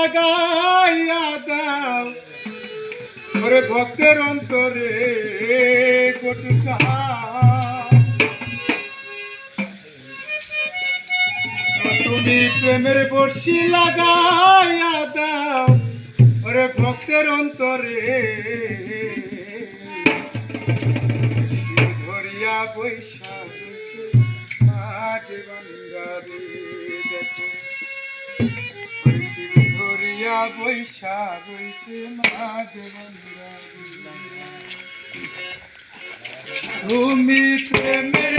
লাগাইয়া দাও। ওরে ভক্তের অন্তরে কটু তুমি প্রেমের বর্ষি লাগাইয়া দাও। ওরে ভক্তের অন্তরে ধরিয়া বৈশা বসে মাঝ দেখো। ধরিয়া বৈশা বসে মাঝ তুমি প্রেমের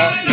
yeah.